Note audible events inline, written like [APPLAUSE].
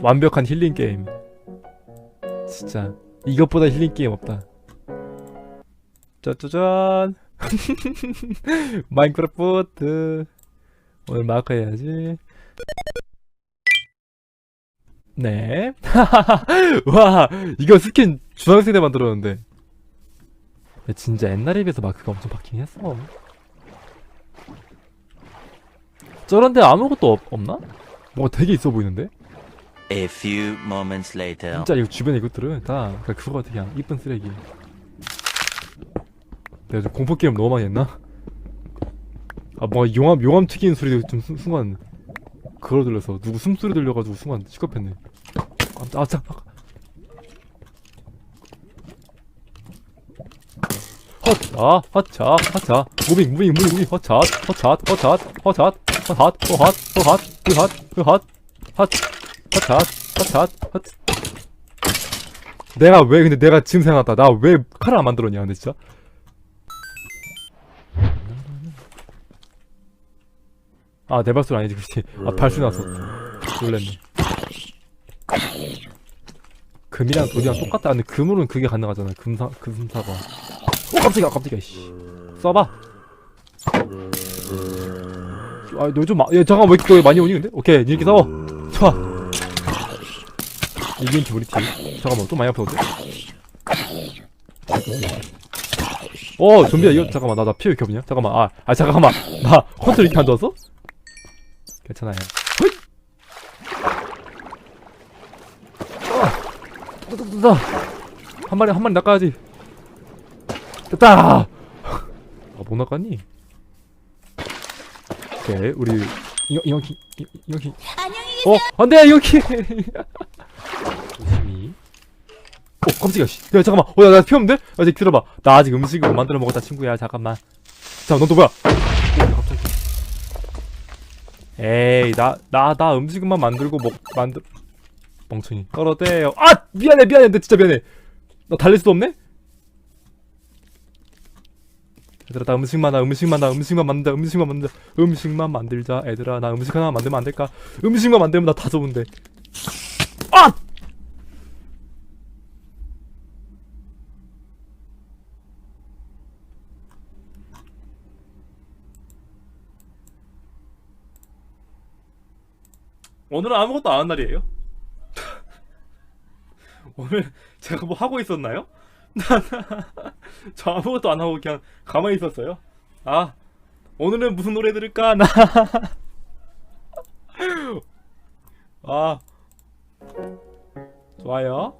완벽한 힐링 게임. 진짜 이것보다 힐링 게임 없다. 짜자잔. [LAUGHS] 마인크래프트. 오늘 마크 해야지. 네. [LAUGHS] 와, 이거 스킨 주황색에 만들었는데. 야, 진짜 옛날에 비해서 마크가 엄청 바뀌긴 했어. 저런데 아무것도 없, 없나? 뭐가 되게 있어 보이는데? A few moments later. 진짜 이거 주변에 이것들은 다 그냥 그거 같아 그냥 이쁜 쓰레기 내가 좀 공포 게임 너무 많이 했나? 아 뭔가 용암 용암 튀기는 소리도 좀 순, 순간 그걸 들려서 누구 숨소리 들려가지고 순간 시겁했네 아, 아 참. 헛아 헛차 헛차 무빙 무빙 무빙 무빙 헛차 헛차 헛차 헛차 헛핫 헛핫 헛핫 흐핫 흐핫 헛 헛차 헛차 헛 내가 왜 근데 내가 지금 생각났다. 나 왜 칼을 안 만들었냐 근데 진짜? 아 내 발소리 아니지 그치? 아 발소리 났어. 놀랬네. 금이랑 돈이랑 똑같다. 근데 금으로는 그게 가능하잖아. 금사 금사가 오 깜짝이야 깜짝이야 씨. 써봐. 아너좀야 잠깐 왜 이렇게 많이 오니 근데? 오케이 이렇게 싸워 좋아 이긴티 우리 팀. 잠깐만 또 많이 아프는데? 어 좀비야 이거 잠깐만 나 나 피해 이렇게 없냐? 잠깐만 아, 아 잠깐만 나 컨트롤 이렇게 안 좋았어? 괜찮아요. 헛! 아, 됐다 됐다 한 마리 한 마리 낚아야지. 됐다! 아 못 낚았니? 오케이 우리 이거키 안녕히 어 안돼 조심히 [LAUGHS] 어 깜짝이야 씨. 야 잠깐만. 어야나 피었는데? 아 이제 들어봐. 나 아직 음식을 못 만들어 먹었다 친구야. 잠깐만. 자넌또 뭐야? 어, 갑자기 에이 나 나 나 음식만 만들고 먹 만들 멍청이. 떨어대요. 아! 미안해 미안해. 근데 진짜 미안해. 나 달릴 수도 없네? 얘들아 나 음식만 나 음식만 나 음식만 만들자 음식만 만들자. 음식만 만들자 애들아. 나 음식 하나 만들면 안 될까? 음식만 만들면 나 다 좋은데. 아 오늘은 아무것도 안 한 날이에요? [LAUGHS] 오늘 제가 뭐 하고 있었나요? [LAUGHS] 저 아무것도 안 하고 그냥 가만히 있었어요. 아, 오늘은 무슨 노래 들을까? 나. [LAUGHS] 아, 좋아요.